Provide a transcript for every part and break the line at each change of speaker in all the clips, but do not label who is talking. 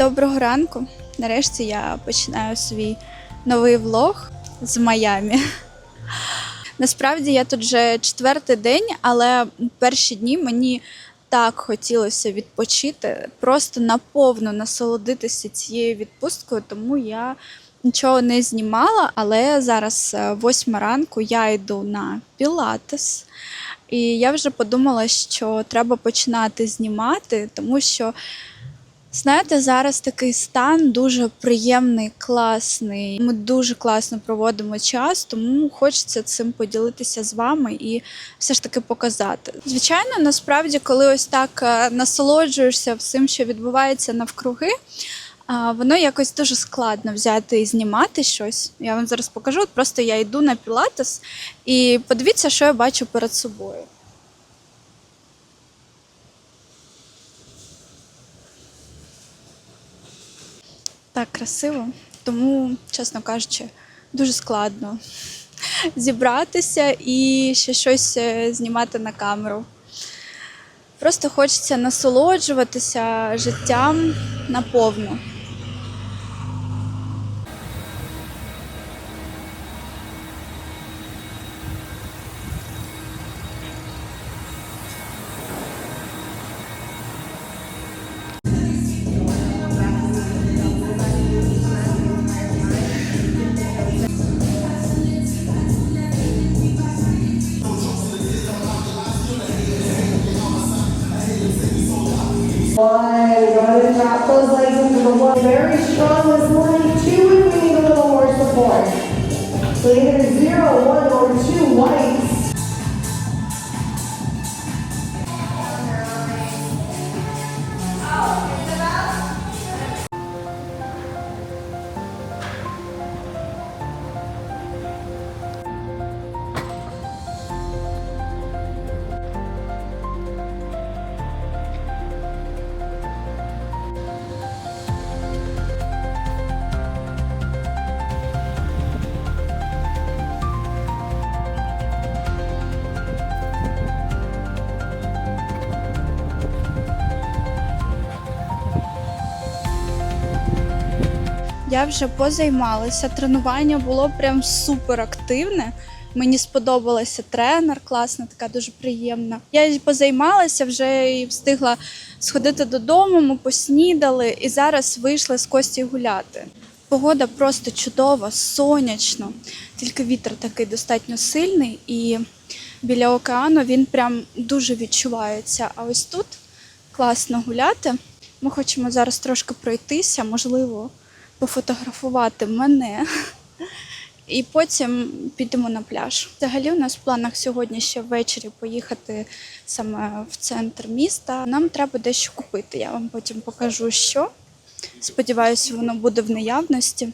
Доброго ранку. Нарешті я починаю свій новий влог з Майамі. Насправді я тут вже четвертий день, але перші дні мені так хотілося відпочити, просто наповну насолодитися цією відпусткою, тому я нічого не знімала. Але зараз е, восьма ранку я йду на пілатес. І я вже подумала, що треба починати знімати, тому що Знаєте, зараз такий стан дуже приємний, класний. Ми дуже класно проводимо час, тому хочеться цим поділитися з вами і все ж таки показати. Звичайно, насправді, коли ось так е, насолоджуєшся всім, що відбувається навкруги. Воно якось дуже складно взяти і знімати щось. Я вам зараз покажу. Просто я йду на пілатес і подивіться, що я бачу перед собою. Так красиво, тому, чесно кажучи, дуже складно зібратися і ще щось е, знімати на камеру. Просто хочеться насолоджуватися життям наповну.
One, go ahead and drop those legs into the. Very strong this morning. Two, if we need a little more support. So either zero, one, or two whites.
Я вже позаймалася. Тренування було прям супер активне. Мені сподобалася тренер, класна, така дуже приємна. Я позаймалася вже і встигла сходити додому. Ми поснідали і зараз вийшли з Кості гуляти. Погода просто чудова, сонячно, тільки вітер такий достатньо сильний, і біля океану він прям дуже відчувається. А ось тут класно гуляти. Ми хочемо зараз трошки пройтися, можливо, пофотографувати мене. І потім підемо на пляж. Взагалі, у нас в планах сьогодні ще ввечері поїхати саме в центр міста. Нам треба дещо купити. Я вам потім покажу, що. Сподіваюся, воно буде в наявності.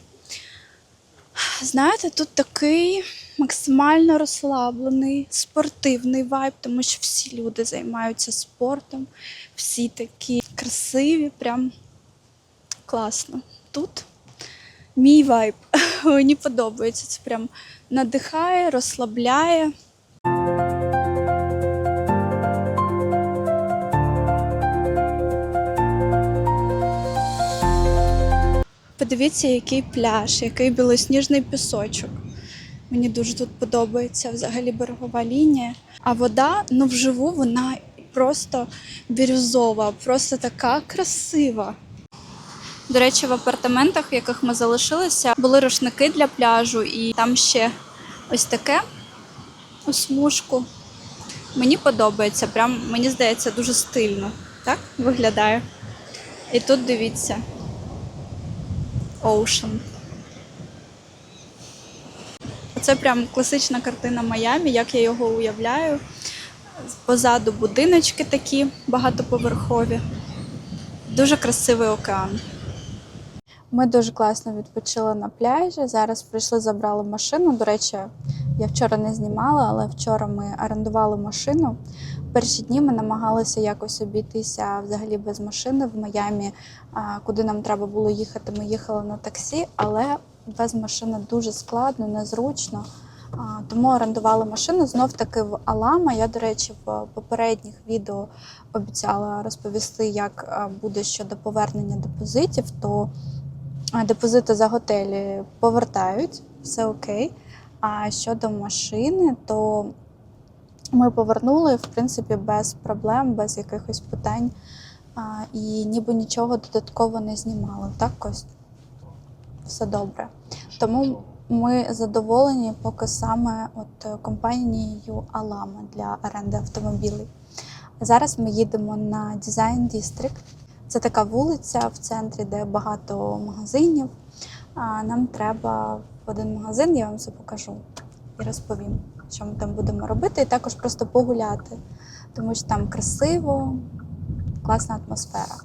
Знаєте, тут такий максимально розслаблений, спортивний вайб, тому що всі люди займаються спортом, всі такі красиві, прям класно. Тут мій вайб. Мені подобається. Це прям надихає, розслабляє. Подивіться, який пляж, який білосніжний пісочок. Мені дуже тут подобається взагалі берегова лінія. А вода, ну вживу, вона просто бірюзова, просто така красива. До речі, в апартаментах, в яких ми залишилися, були рушники для пляжу, і там ще ось таке у смужку. Мені подобається, прям мені здається, дуже стильно. Так виглядає. І тут дивіться. Ocean. Це прям класична картина Майамі, як я його уявляю. Позаду будиночки такі багатоповерхові. Дуже красивий океан. Ми дуже класно відпочили на пляжі. Зараз прийшли, забрали машину. До речі, я вчора не знімала, але вчора ми орендували машину. Перші дні ми намагалися якось обійтися взагалі без машини в Майамі. Куди нам треба було їхати, ми їхали на таксі, але без машини дуже складно, незручно. Тому орендували машину знов таки в Алама. Я, до речі, в попередніх відео обіцяла розповісти, як буде щодо повернення депозитів. То депозити за готелі повертають, все окей. А щодо машини, то ми повернули, в принципі, без проблем, без якихось питань. А, і ніби нічого додатково не знімали. Так, Кость? Все добре. Тому ми задоволені поки саме от е, компанією Алама для оренди автомобілів. Зараз ми їдемо на Design District. Це така вулиця в центрі, де багато магазинів. Нам треба в один магазин, я вам все покажу і розповім, що ми там будемо робити, і також просто погуляти, тому що там красиво, класна атмосфера.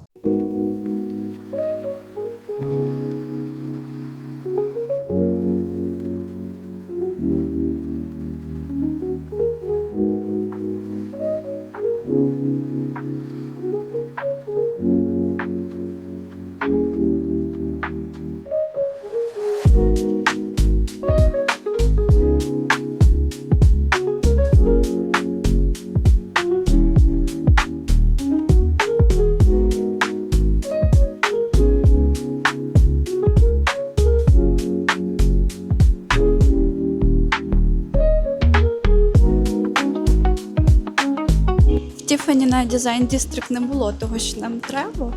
Дизайн дістрикт не було того, що нам треба.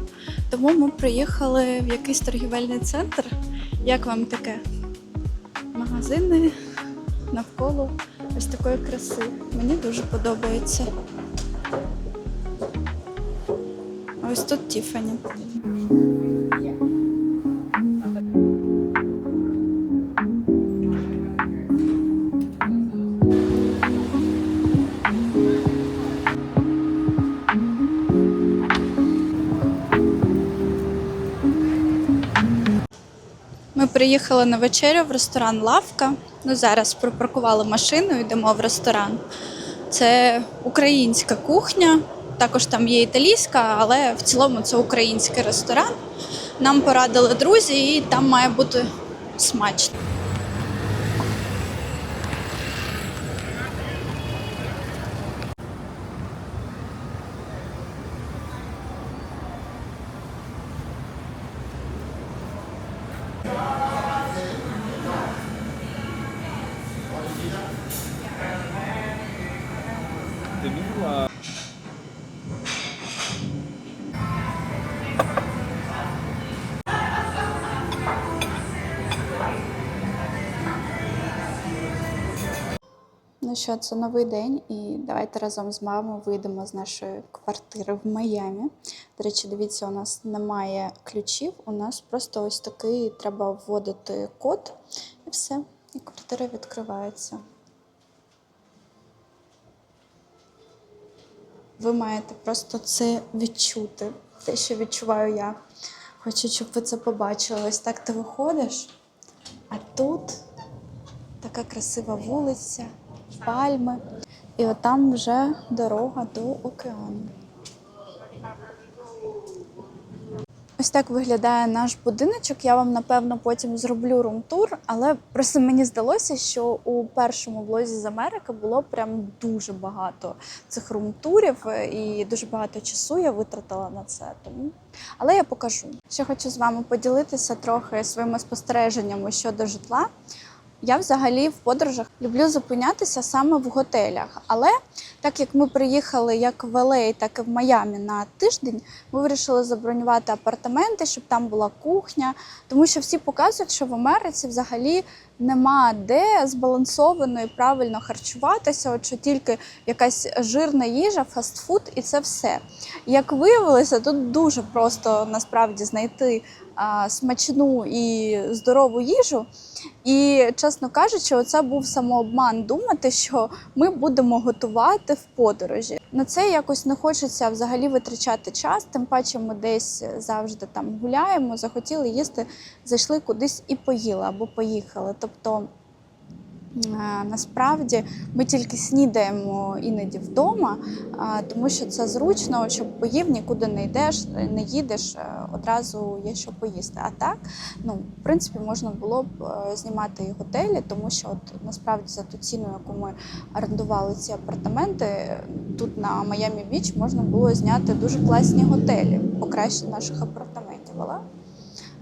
Тому ми приїхали в якийсь торгівельний центр. Як вам таке? Магазини навколо ось такої краси. Мені дуже подобається. Ось тут Тіфані. Ми приїхали на вечерю в ресторан Лавка. Ну, зараз пропаркували машину, йдемо в ресторан. Це українська кухня, також там є італійська, але в цілому це український ресторан. Нам порадили друзі, і там має бути смачно. Ну що, це новий день, і давайте разом з мамою вийдемо з нашої квартири в Майамі. До речі, дивіться, у нас немає ключів, у нас просто ось такий треба вводити код, і все, і квартира відкривається. Ви маєте просто це відчути, те, що відчуваю я. Хочу, щоб ви це побачили. Ось так ти виходиш, а тут така красива вулиця, пальми. І отам вже дорога до океану. Ось так виглядає наш будиночок. Я вам напевно потім зроблю румтур, але просто мені здалося, що у першому влозі з Америки було прям дуже багато цих румтурів, е, і дуже багато часу я витратила на це. Тому але я покажу. Ще хочу з вами поділитися трохи своїми спостереженнями щодо житла. Я взагалі в подорожах люблю зупинятися саме в готелях. Але так як ми приїхали як в LA, так і в Майамі на тиждень, ми вирішили забронювати апартаменти, щоб там була кухня. Тому що всі показують, що в Америці взагалі нема де збалансовано і правильно харчуватися, от що тільки якась жирна їжа, фастфуд і це все. Як виявилося, тут дуже просто насправді знайти а, смачну і здорову їжу. І, чесно кажучи, оце був самообман думати, що ми будемо готувати в подорожі. На це якось не хочеться взагалі витрачати час, тим паче ми десь завжди там гуляємо, захотіли їсти, зайшли кудись і поїли або поїхали. Тобто Насправді ми тільки снідаємо іноді вдома, тому що це зручно, щоб поїв, нікуди не йдеш, не їдеш, е, одразу є що поїсти. А так, ну в принципі, можна було б е, знімати і готелі, тому що от насправді за ту ціну, яку ми орендували ці апартаменти, тут на Майамі Біч можна було зняти дуже класні готелі, покращення наших апартаментів. Але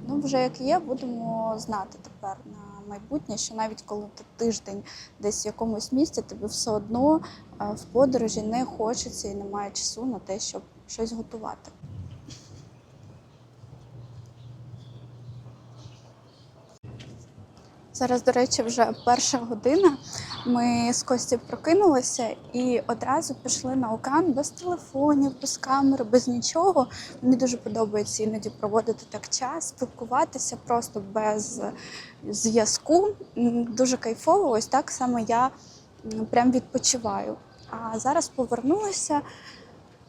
ну вже як є, будемо знати тепер на майбутнє, що навіть коли ти тиждень десь в якомусь місці, тобі все одно е, в подорожі не хочеться і немає часу на те, щоб щось готувати. Зараз, до речі, вже перша година. Ми з Костю прокинулися і одразу пішли на океан без телефонів, без камери, без нічого. Мені дуже подобається іноді проводити так час, спілкуватися просто без зв'язку. Дуже кайфово. Ось так саме я прям відпочиваю. А зараз повернулася,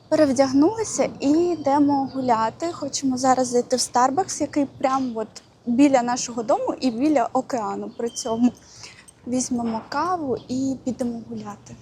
перевдягнулася і йдемо гуляти. Хочемо зараз зайти в Starbucks, який прям от біля нашого дому і біля океану. При цьому візьмемо каву і підемо гуляти.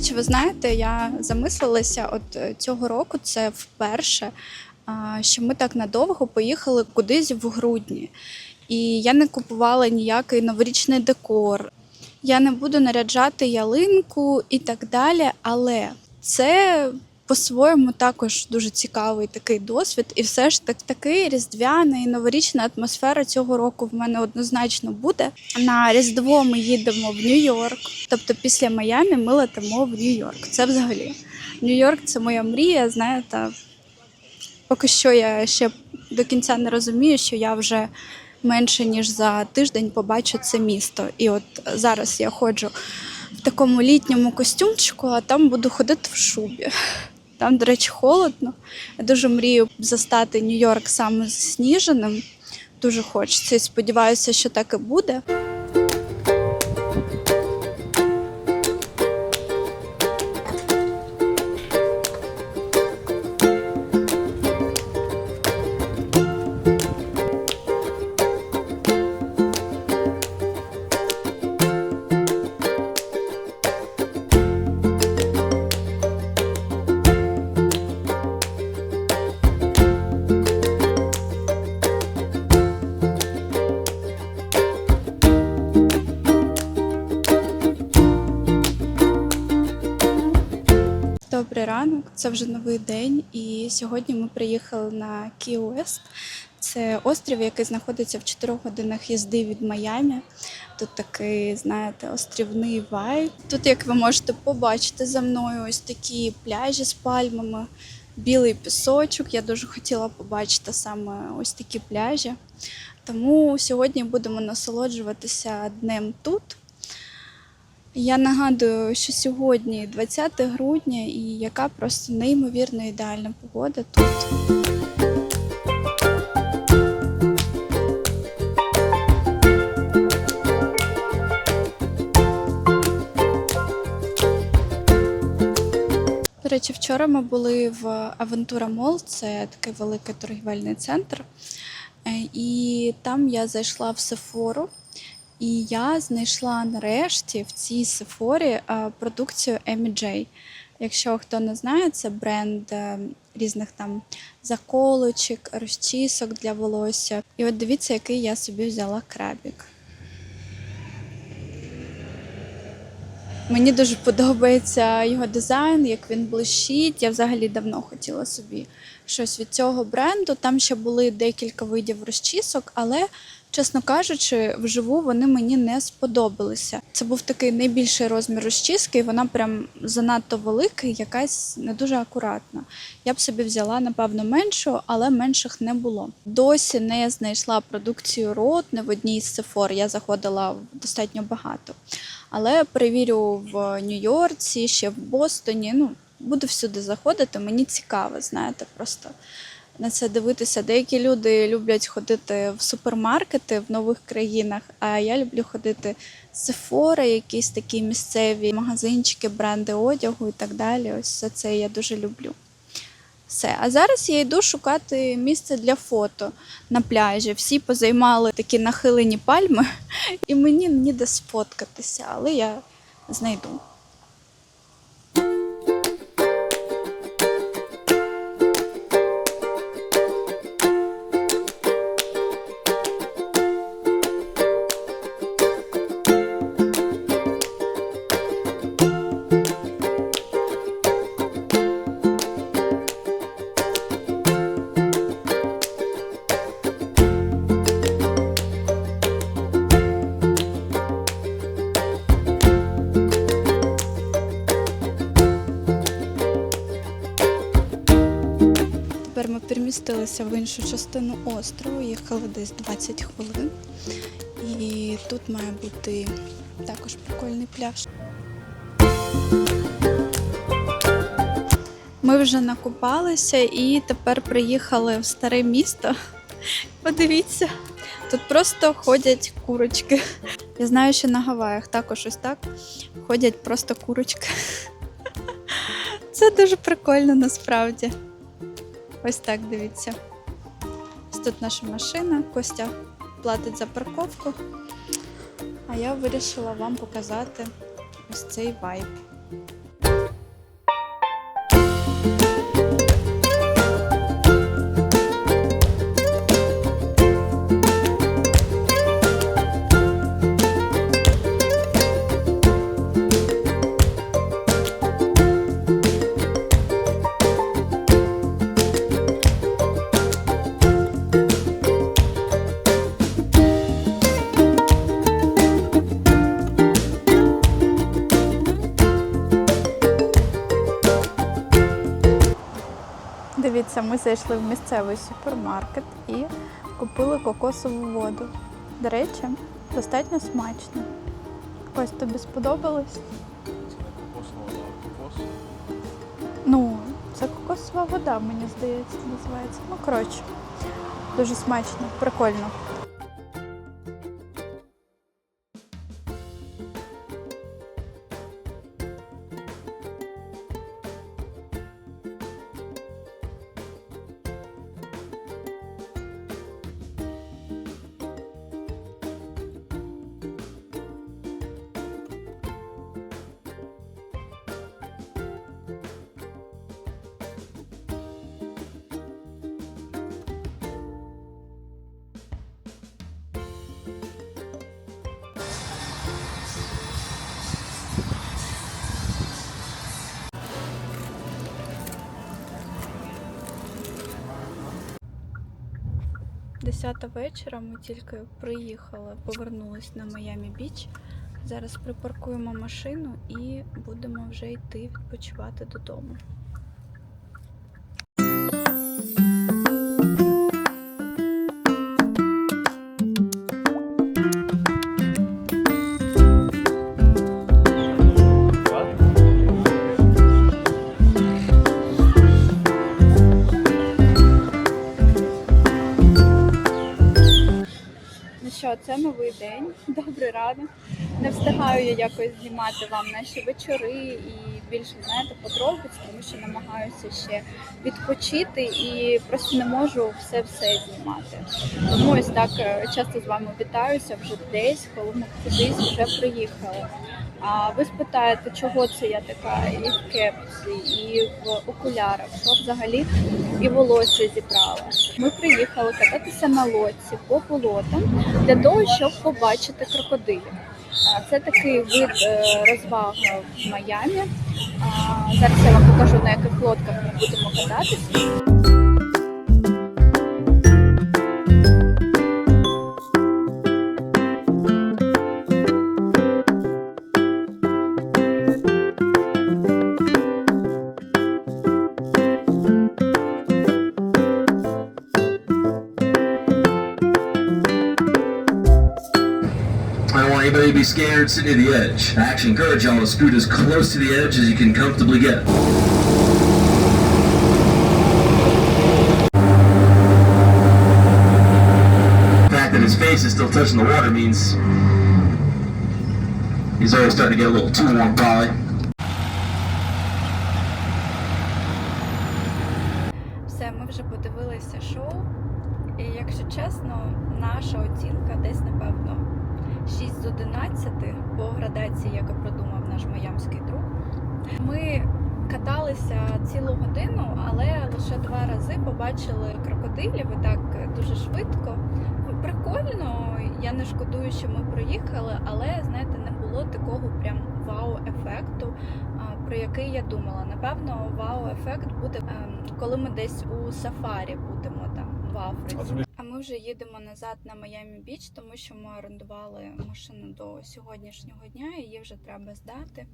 Речі, ви знаєте, я замислилася, от е, цього року це вперше, що ми так надовго поїхали кудись в грудні. І я не купувала ніякий новорічний декор. Я не буду наряджати ялинку і так далі, але це по-своєму також дуже цікавий такий досвід. І все ж так такий різдвяний новорічна атмосфера цього року в мене однозначно буде. На Різдво ми їдемо в Нью-Йорк. Тобто після Майамі ми летимо в Нью-Йорк. Це взагалі. Нью-Йорк це моя мрія, знаєте. Поки що я ще до кінця не розумію, що я вже менше ніж за тиждень побачу це місто. І от зараз я ходжу в такому літньому костюмчику, а там буду ходити в шубі. Там, до речі, холодно. Я дуже мрію застати Нью-Йорк саме засніженим. Дуже хочеться і сподіваюся, що так і буде. Це вже новий день, і сьогодні ми приїхали на Кі-Уест. Це острів, який знаходиться в 4 годинах їзди від Майамі. Тут такий, знаєте, острівний вайб. Тут, як ви можете побачити за мною, ось такі пляжі з пальмами, білий пісочок. Я дуже хотіла побачити саме ось такі пляжі. Тому сьогодні будемо насолоджуватися днем тут. Я нагадую, що сьогодні 20 грудня, і яка просто неймовірно ідеальна погода тут. До речі, вчора ми були в Авентура Мол, це такий великий торгівельний центр. Е, І там я зайшла в Сефору, і я знайшла нарешті в цій Сефорі продукцію Amy J. Якщо хто не знає, це бренд е, різних там заколочок, розчісок для волосся. І от дивіться, який я собі взяла крабік. Мені дуже подобається його дизайн, як він блищить. Я взагалі давно хотіла собі щось від цього бренду. Там ще були декілька видів розчісок, але, чесно кажучи, вживу вони мені не сподобалися. Це був такий найбільший розмір розчіски, і вона прям занадто велика, і якась не дуже акуратна. Я б собі взяла, напевно, меншу, але менших не було. Досі не знайшла продукцію рот не в одній з Sephora. Я заходила достатньо багато. Але перевірю в Нью-Йорці, ще в Бостоні. Ну, буду всюди заходити. Мені цікаво, знаєте, просто на це дивитися. Деякі люди люблять ходити в супермаркети в нових країнах, а я люблю ходити в Sephora, якісь такі місцеві магазинчики, бренди одягу і так далі. Ось все це я дуже люблю. Все. А зараз я йду шукати місце для фото на пляжі. Всі позаймали такі нахилені пальми, і мені ніде сфоткатися, але я знайду. Перемістилися в іншу частину острову, їхали десь 20 хвилин. І тут має бути також прикольний пляж. Ми вже накупалися і тепер приїхали в старе місто. Подивіться, тут просто ходять курочки. Я знаю, що на Гаваях також ось так ходять просто курочки. Це дуже прикольно насправді. Ось так дивіться. Ось тут наша машина, Костя платить за парковку. А я вирішила вам показати ось цей вайб. Зайшли в місцевий супермаркет і купили кокосову воду. До речі, достатньо смачно. Ось тобі сподобалось? Ну, це кокосова вода, мені здається, називається. Ну, коротше, дуже смачно, прикольно. Десята вечора ми тільки приїхали, повернулись на Майами Біч. Зараз припаркуємо машину і будемо вже йти відпочивати додому. Це новий день. Добрий ранок. Не встигаю я якось знімати вам наші вечори і більше знаєте подробиць, тому що намагаюся ще відпочити і просто не можу все все знімати. Тому ось так е, часто з вами вітаюся вже десь, коли ми кудись вже приїхали. А ви спитаєте, чого це я така і в кепці, і в окулярах, що взагалі і волосся зібрала. Ми приїхали кататися на лодці по болотам для того, щоб побачити крокодилів. Це такий вид е, розваг в Майамі. Зараз я вам покажу на яких лодках ми будемо кататися.
be scared sitting to the edge. I actually encourage y'all to scoot as close to the edge as you can comfortably get. The fact that his face is still touching the water means he's already starting to get a little too warm, probably.
Все, ми вже подивилися шоу. І якщо чесно, наша оцінка десь, напевно, 6 з 11 по градації, яку продумав наш майамський друг. Ми каталися цілу годину, але лише два рази побачили крокодилів і так дуже швидко. Прикольно, я не шкодую, що ми проїхали, але знаєте, не було такого прям вау-ефекту, про який я думала. Напевно, вау-ефект буде, ем, коли ми десь у сафарі будемо там в Африці. Вже їдемо назад на Майамі Біч, тому що ми орендували машину до сьогоднішнього дня. Її вже треба здати.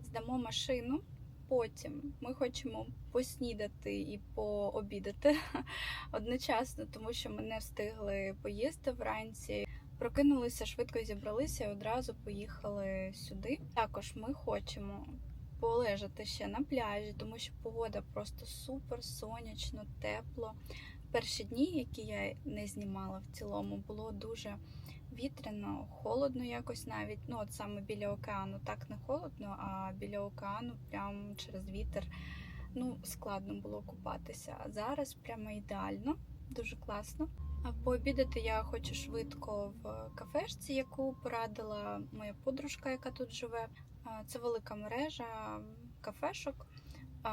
Здамо машину. Потім ми хочемо поснідати і пообідати одночасно, тому що ми не встигли поїсти вранці. Прокинулися, швидко зібралися і одразу поїхали сюди. Також ми хочемо полежати ще на пляжі, тому що погода просто супер сонячно, тепло. Перші дні, які я не знімала в цілому, було дуже вітряно, холодно якось навіть. Ну, от саме біля океану, так не холодно, а біля океану, прям через вітер. Ну, складно було купатися. А зараз прямо ідеально, дуже класно. А пообідати я хочу швидко в кафешці, яку порадила моя подружка, яка тут живе. Це велика мережа кафешок.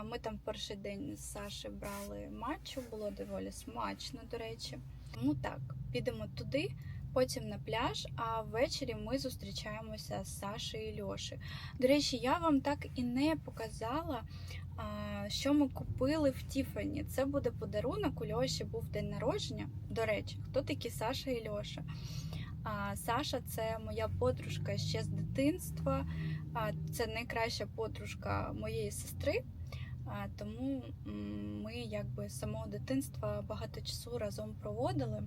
Ми там перший день з Саші брали матчу, було доволі смачно, до речі. Тому так, підемо туди, потім на пляж, а ввечері ми зустрічаємося з Сашею і Льошею. До речі, я вам так і не показала, що ми купили в Тіфані. Це буде подарунок. У Льоші був день народження. До речі, хто такі Саша і Льоша? А, Саша це моя подружка ще з дитинства. А, Це найкраща подружка моєї сестри. Тому ми якби з самого дитинства багато часу разом проводили.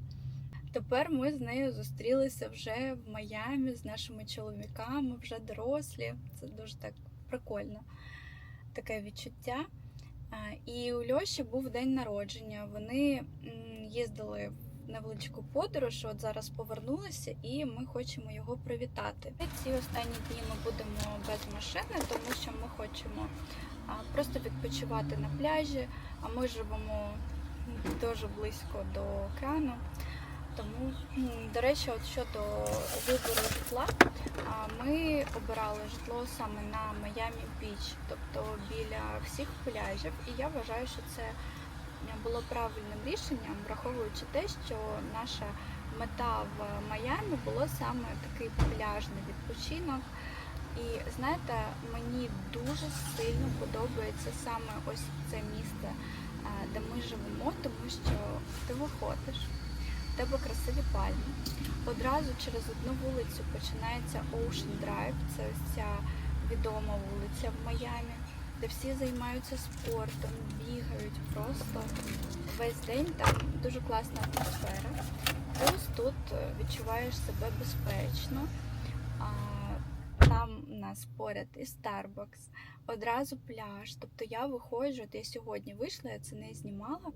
Тепер ми з нею зустрілися вже в Майамі з нашими чоловіками, вже дорослі. Це дуже так прикольно, таке відчуття. І у Льоші був день народження. Вони їздили невеличку подорож. От зараз повернулися, і ми хочемо його привітати. Ці останні дні ми будемо без машини, тому що ми хочемо просто відпочивати на пляжі. А ми живемо дуже близько до океану. Тому, до речі, от щодо вибору житла, ми обирали житло саме на Майамі Біч, тобто біля всіх пляжів. І я вважаю, що це було правильним рішенням, враховуючи те, що наша мета в Майамі було саме такий пляжний відпочинок. І знаєте, мені дуже сильно подобається саме ось це місце, де ми живемо, тому що ти виходиш, в тебе красиві пальми. Одразу через одну вулицю починається Ocean Drive, це ось ця відома вулиця в Майамі, де всі займаються спортом, бігають просто весь день. Там дуже класна атмосфера. Плюс тут е, відчуваєш себе безпечно. Там у нас поряд і Starbucks, одразу пляж. Тобто я виходжу, от я сьогодні вийшла, я це не знімала.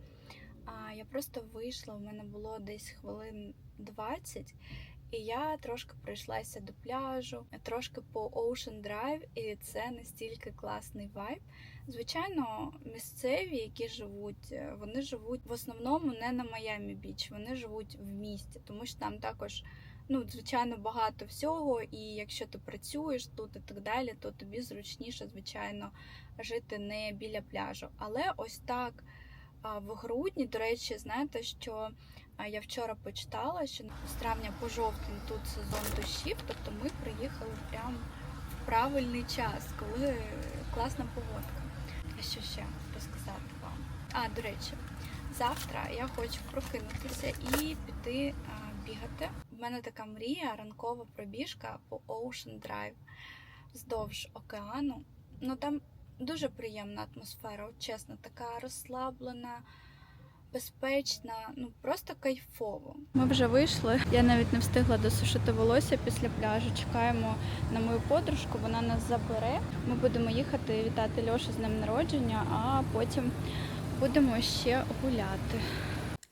Я просто вийшла, у мене було десь хвилин 20, і я трошки пройшлася до пляжу, трошки по Ocean Drive, і це настільки класний вайб. Звичайно, місцеві, які живуть, е, вони живуть в основному не на Майамі Біч, вони живуть в місті, тому що там також ну, звичайно, багато всього, і якщо ти працюєш тут і так далі, то тобі зручніше, звичайно, жити не біля пляжу. Але ось так в грудні, до речі, знаєте, що а, я вчора почитала, що з травня по жовтень тут сезон дощів, тобто ми приїхали прямо в правильний час, коли класна погодка. Що ще розказати вам? А, до речі, завтра я хочу прокинутися і піти а, бігати. У мене така мрія, ранкова пробіжка по Ocean Drive вздовж океану. Ну там дуже приємна атмосфера, чесно, така розслаблена, безпечна, ну просто кайфово. Ми вже вийшли. Я навіть не встигла досушити волосся після пляжу. Чекаємо на мою подружку, вона нас забере. Ми будемо їхати вітати Льошу з днем народження, а потім будемо ще гуляти.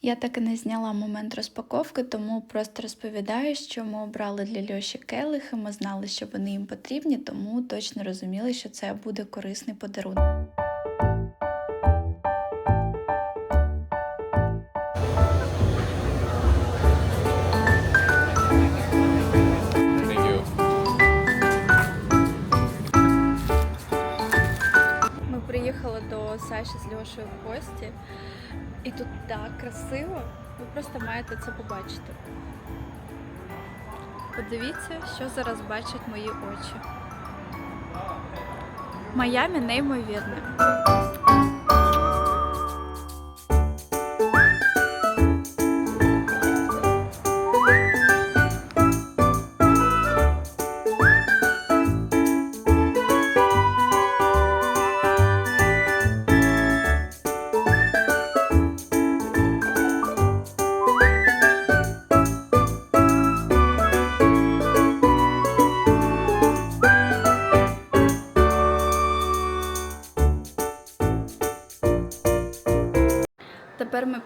Я так і не зняла момент розпаковки, тому просто розповідаю, що ми обрали для Льоші келихи. Ми знали, що вони їм потрібні, тому точно розуміли, що це буде корисний подарунок. Саші з Льошею в гості, і тут так красиво. Ви просто маєте це побачити. Подивіться, що зараз бачать мої очі. Майами неймовірне.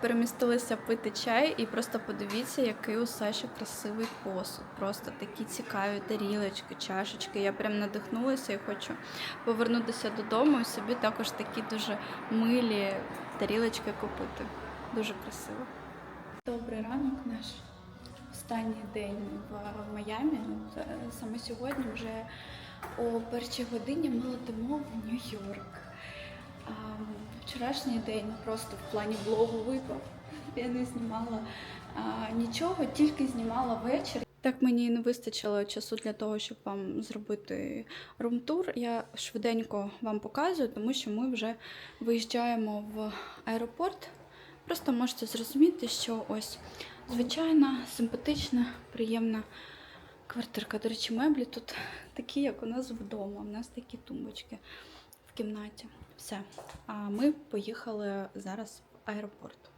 Перемістилися пити чай і просто подивіться, який у Саші красивий посуд. Просто такі цікаві тарілочки, чашечки. Я прям надихнулася і хочу повернутися додому і собі також такі дуже милі тарілочки купити. Дуже красиво. Добрий ранок наш. Останній день в Майамі. Е, Саме сьогодні вже о першій годині ми летимо в Нью-Йорк. Вчорашній день просто в плані блогу випав. Я не знімала а, нічого, тільки знімала вечір. Так мені не вистачило часу для того, щоб вам зробити румтур. Я швиденько вам показую, тому що ми вже виїжджаємо в аеропорт. Просто можете зрозуміти, що ось звичайна, симпатична, приємна квартирка. До речі, меблі тут такі, як у нас вдома. У нас такі тумбочки в кімнаті. Все. А ми поїхали зараз в аеропорт.